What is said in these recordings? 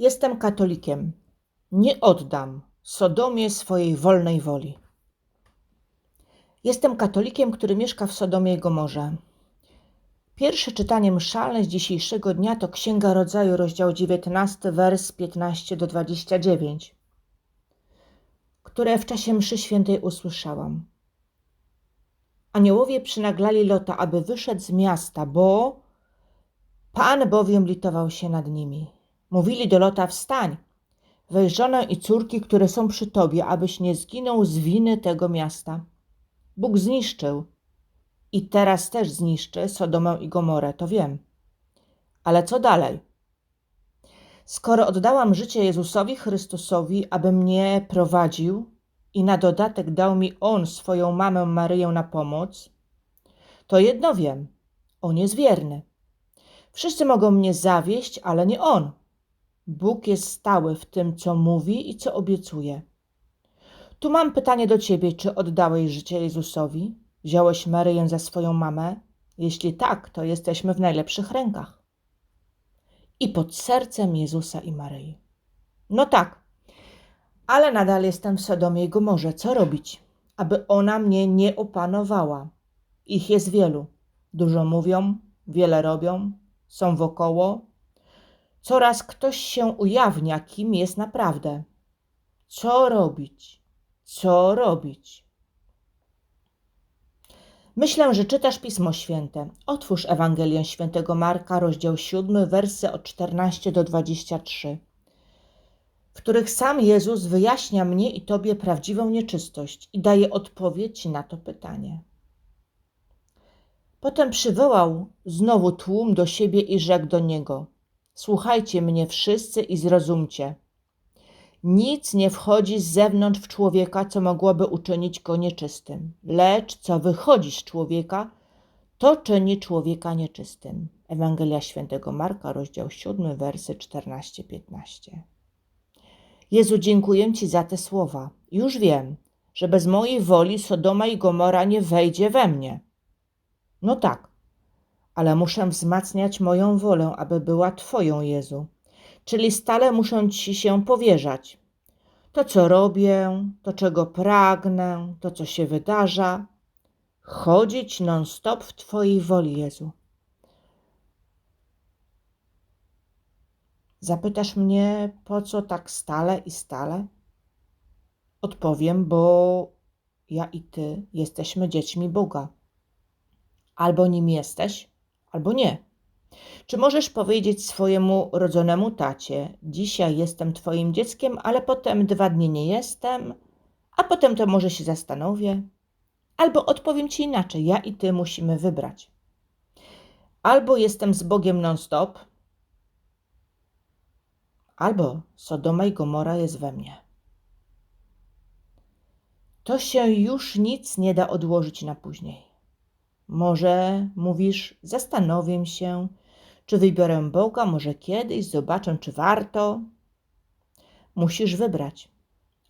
Jestem katolikiem. Nie oddam Sodomie swojej wolnej woli. Jestem katolikiem, który mieszka w Sodomie i Gomorze. Pierwsze czytanie mszalne z dzisiejszego dnia to Księga Rodzaju, rozdział 19, wers 15 do 29, które w czasie mszy świętej usłyszałam. Aniołowie przynaglali Lota, aby wyszedł z miasta, bo Pan bowiem litował się nad nimi. Mówili do Lota, wstań, weź żonę i córki, które są przy tobie, abyś nie zginął z winy tego miasta. Bóg zniszczył i teraz też zniszczy Sodomę i Gomorę, to wiem. Ale co dalej? Skoro oddałam życie Jezusowi Chrystusowi, aby mnie prowadził i na dodatek dał mi On swoją mamę Maryję na pomoc, to jedno wiem, On jest wierny. Wszyscy mogą mnie zawieść, ale nie On. Bóg jest stały w tym, co mówi i co obiecuje. Tu mam pytanie do ciebie: czy oddałeś życie Jezusowi? Wziąłeś Maryję za swoją mamę? Jeśli tak, to jesteśmy w najlepszych rękach. I pod sercem Jezusa i Maryi. No tak, ale nadal jestem w Sodomie i Gomorze. Co robić, aby ona mnie nie opanowała? Ich jest wielu. Dużo mówią, wiele robią, są wokoło. Coraz ktoś się ujawnia, kim jest naprawdę. Co robić? Co robić? Myślę, że czytasz Pismo Święte. Otwórz Ewangelię Świętego Marka, rozdział 7, wersy od 14 do 23, w których sam Jezus wyjaśnia mnie i Tobie prawdziwą nieczystość i daje odpowiedź na to pytanie. Potem przywołał znowu tłum do siebie i rzekł do niego: Słuchajcie mnie wszyscy i zrozumcie. Nic nie wchodzi z zewnątrz w człowieka, co mogłoby uczynić go nieczystym, lecz co wychodzi z człowieka, to czyni człowieka nieczystym. Ewangelia Świętego Marka, rozdział 7, wersy 14-15. Jezu, dziękuję Ci za te słowa. Już wiem, że bez mojej woli Sodoma i Gomora nie wejdzie we mnie. No tak, ale muszę wzmacniać moją wolę, aby była Twoją, Jezu. Czyli stale muszę Ci się powierzać. To, co robię, to, czego pragnę, to, co się wydarza. Chodzić non-stop w Twojej woli, Jezu. Zapytasz mnie, po co tak stale i stale? Odpowiem, bo ja i Ty jesteśmy dziećmi Boga. Albo nim jesteś, albo nie. Czy możesz powiedzieć swojemu rodzonemu tacie: Dzisiaj jestem Twoim dzieckiem, ale potem dwa dni nie jestem, a potem to może się zastanowię? Albo odpowiem Ci inaczej: Ja i Ty musimy wybrać. Albo jestem z Bogiem non-stop, albo Sodoma i Gomora jest we mnie. To się już nic nie da odłożyć na później. Może mówisz, zastanowię się, czy wybiorę Boga, może kiedyś zobaczę, czy warto. Musisz wybrać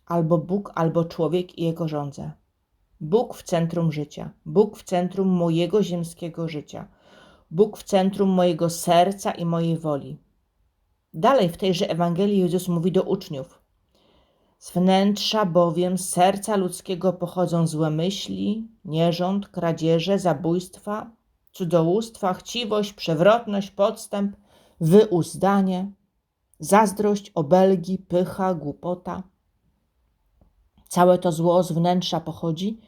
albo Bóg, albo człowiek i jego żądze. Bóg w centrum życia, Bóg w centrum mojego ziemskiego życia, Bóg w centrum mojego serca i mojej woli. Dalej w tejże Ewangelii Jezus mówi do uczniów: z wnętrza bowiem z serca ludzkiego pochodzą złe myśli, nierząd, kradzieże, zabójstwa, cudzołóstwa, chciwość, przewrotność, podstęp, wyuzdanie, zazdrość, obelgi, pycha, głupota. Całe to zło z wnętrza pochodzi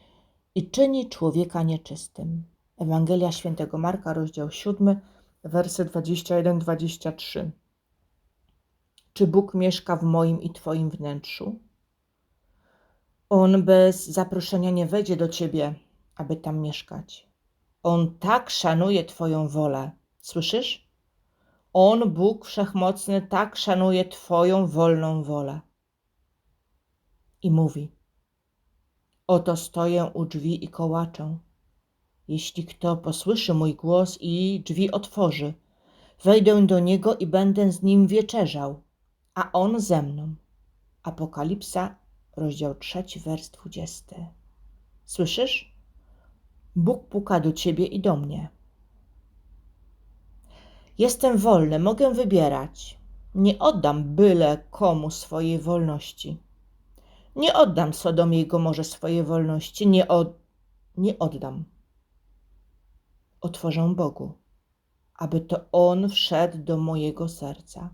i czyni człowieka nieczystym. Ewangelia Świętego Marka, rozdział 7, wersy 21-23. Czy Bóg mieszka w moim i Twoim wnętrzu? On bez zaproszenia nie wejdzie do Ciebie, aby tam mieszkać. On tak szanuje Twoją wolę. Słyszysz? On, Bóg Wszechmocny, tak szanuje Twoją wolną wolę. I mówi: Oto stoję u drzwi i kołaczę. Jeśli kto posłyszy mój głos i drzwi otworzy, wejdę do niego i będę z nim wieczerzał a on ze mną. Apokalipsa, rozdział 3, wers 20. Słyszysz? Bóg puka do ciebie i do mnie. Jestem wolny, mogę wybierać. Nie oddam byle komu swojej wolności. Nie oddam Sodomie i Gomorze swojej wolności. Nie, od, nie oddam. Otworzę Bogu, aby to On wszedł do mojego serca.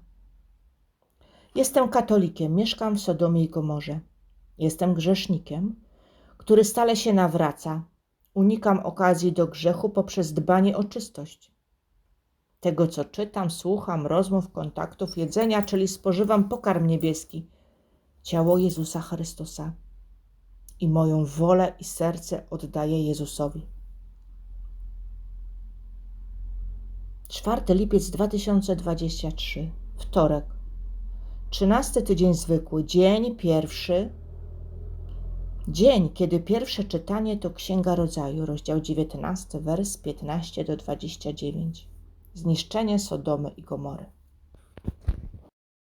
Jestem katolikiem, mieszkam w Sodomie i Gomorze. Jestem grzesznikiem, który stale się nawraca. Unikam okazji do grzechu poprzez dbanie o czystość. Tego, co czytam, słucham, rozmów, kontaktów, jedzenia, czyli spożywam pokarm niebieski, ciało Jezusa Chrystusa. I moją wolę i serce oddaję Jezusowi. 4 lipiec 2023, wtorek. 13 tydzień zwykły, dzień pierwszy. Dzień, kiedy pierwsze czytanie to Księga Rodzaju, rozdział 19, wers 15 do 29. Zniszczenie Sodomy i Gomory.